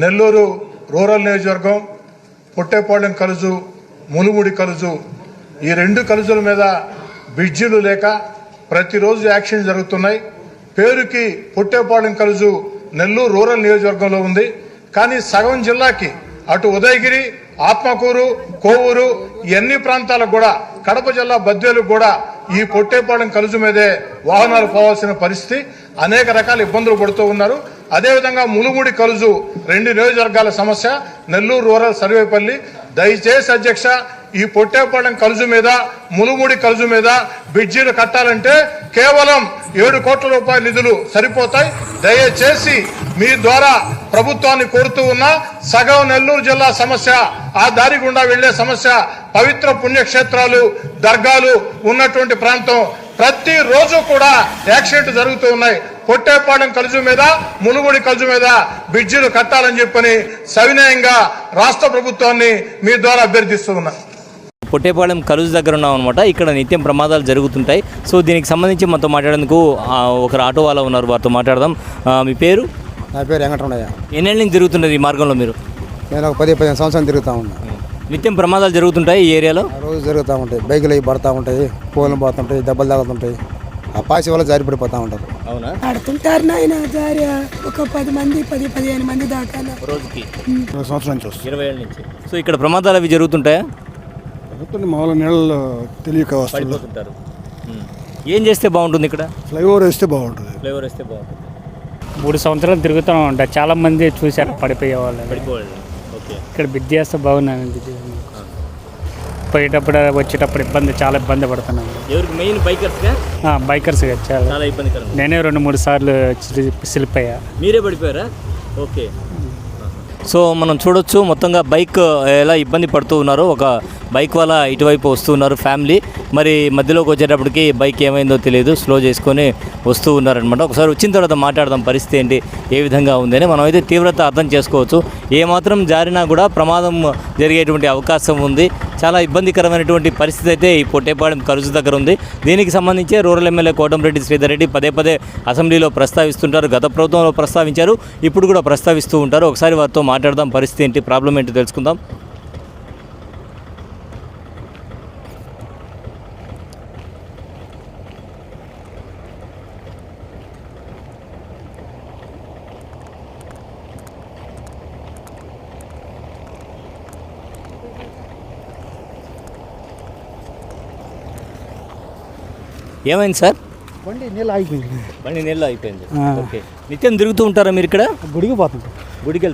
Nellore rural నియోజకవర్గం పొట్టేపాళెం కలుజు మునుముడి కలుజు ఈ రెండు కలుజుల మీద బ్రిడ్జిలు లేక ప్రతిరోజు యాక్షన్ జరుగుతున్నాయి. పేరుకి పొట్టేపాళెం కలుజు నెల్లూరు రూరల్ నియోజకవర్గంలో ఉంది. కానీ సగం జిల్లాకి అటు ఉదయగిరి ఆత్మకూరు కోవూరు ఎన్ని ప్రాంతాలకు కూడా కడప జిల్లా బద్వేలకు కూడా ఈ పొట్టేపాళెం కలుజు మీదే వాహనాలు పోవాల్సిన పరిస్థితి. అనేక రకాల ఇబ్బందులు పడుతూ ఉన్నారు. అదేవిధంగా మునుగుడి కలుజు రెండు నియోజకవర్గాల సమస్య నెల్లూరు రూరల్ సర్వేపల్లి. దయచేసి అధ్యక్ష ఈ పొట్టేపాళెం కలుజు మీద మునుగుడి కలుజు మీద బ్రిడ్జీలు కట్టాలంటే కేవలం ఏడు కోట్ల రూపాయల నిధులు సరిపోతాయి. దయచేసి మీ ద్వారా ప్రభుత్వాన్ని కోరుతూ ఉన్న సగం నెల్లూరు జిల్లా సమస్య ఆ దారి గుండా వెళ్ళే సమస్య పవిత్ర పుణ్యక్షేత్రాలు దర్గాలు ఉన్నటువంటి ప్రాంతం ప్రతి రోజు కూడా యాక్సిడెంట్ జరుగుతూ ఉన్నాయి. పొట్టేపాలెం కలుజు మీద మునుగుడి కలుజు మీద బ్రిడ్జిలు కట్టాలని చెప్పని సవినయంగా రాష్ట్ర ప్రభుత్వాన్ని మీ ద్వారా అభ్యర్థిస్తూ ఉన్నా పొట్టేపాలెం కలుజు దగ్గర ఉన్నాం అనమాట ఇక్కడ నిత్యం ప్రమాదాలు జరుగుతుంటాయి. సో దీనికి సంబంధించి మనతో మాట్లాడేందుకు ఒకరు ఆటో వాళ్ళ ఉన్నారు. వారితో మాట్లాడదాం. మీ పేరు? నా పేరు వెంకటరమణయ్య. ఎన్నేళ్ళ నుంచి జరుగుతున్నది ఈ మార్గంలో మీరు? నేను ఒక పది పదిహేను సంవత్సరాలు తిరుగుతూ ఉన్నా. నిత్యం ప్రమాదాలు జరుగుతుంటాయి ఈ ఏరియాలో? రోజు జరుగుతూ ఉంటాయి. బైకులు అవి పడుతూ ఉంటాయి పోలు పోతుంటాయి దెబ్బలు తగులుతుంటాయి. ఆ పాసి వల్ల జారి పడిపోతూ ఉంటారు. అవునా? ఆడుతుంటారు నాయన దారి ఒక పది మంది పది పదిహేను మంది దాకా. రోజుకి? ఇరవై సంవత్సరాల నుంచి ఇరవై ఏళ్ళ నుంచి. సో ఇక్కడ ప్రమాదాలు అవి జరుగుతుంటాయా? మామూలు నీళ్ళలో తెలియక వస్తుంది. పడిపోతుంటారు. ఉమ్. ఏం చేస్తే బాగుంటుంది ఇక్కడ? ఫ్లైఓవర్ వేస్తే బాగుంటుంది. ఫ్లేవర్ వేస్తే బాగుంటుంది. మూడు సంవత్సరాలు తిరుగుతూ ఉంటాయి చాలా మంది చూశారు పడిపోయే వాళ్ళు పడిపోవాలి ఓకే. ఇక్కడ బిడ్ చేస్తే బాగున్నాను పోయేటప్పుడు వచ్చేటప్పుడు ఇబ్బంది చాలా ఇబ్బంది పడుతున్నాను ఎవరికి? మెయిన్ బైకర్స్గా? బైకర్స్ చాలా చాలా ఇబ్బందికరం. నేనే రెండు మూడు సార్లు స్లిప్ అయ్యా. మీరే పడిపోయారా? ఓకే. సో మనం చూడొచ్చు మొత్తంగా బైక్ ఎలా ఇబ్బంది పడుతూ ఉన్నారు ఒక బైక్ వల్ల ఇటువైపు వస్తూ ఉన్నారు ఫ్యామిలీ. మరి మధ్యలోకి వచ్చేటప్పటికి బైక్ ఏమైందో తెలియదు స్లో చేసుకొని వస్తూ ఉన్నారనమాట ఒకసారి వచ్చిన తర్వాత మాట్లాడదాం పరిస్థితి ఏంటి ఏ విధంగా ఉందని మనం అయితే తీవ్రత అర్థం చేసుకోవచ్చు. ఏమాత్రం జారినా కూడా ప్రమాదం జరిగేటువంటి అవకాశం ఉంది. చాలా ఇబ్బందికరమైనటువంటి పరిస్థితి అయితే ఈ పొట్టేపాలెం కరుజు దగ్గర ఉంది. దీనికి సంబంధించి రూరల్ ఎమ్మెల్యే కోటంరెడ్డి శ్రీధర్ రెడ్డి పదే పదే అసెంబ్లీలో ప్రస్తావిస్తుంటారు. గత ప్రభుత్వంలో ప్రస్తావించారు. ఇప్పుడు కూడా ప్రస్తావిస్తూ ఉంటారు. ఒకసారి వారితో మాట్లాడదాం. పరిస్థితి ఏంటి? ప్రాబ్లం ఏంటి? తెలుసుకుందాం. ఏమైంది సార్? బండి నీళ్ళు ఆగిపోయింది. బండి నీళ్ళు అయిపోయింది ఓకే. నిత్యం తిరుగుతూ ఉంటారా మీరు ఇక్కడ? గుడికి పోతుంది గుడికి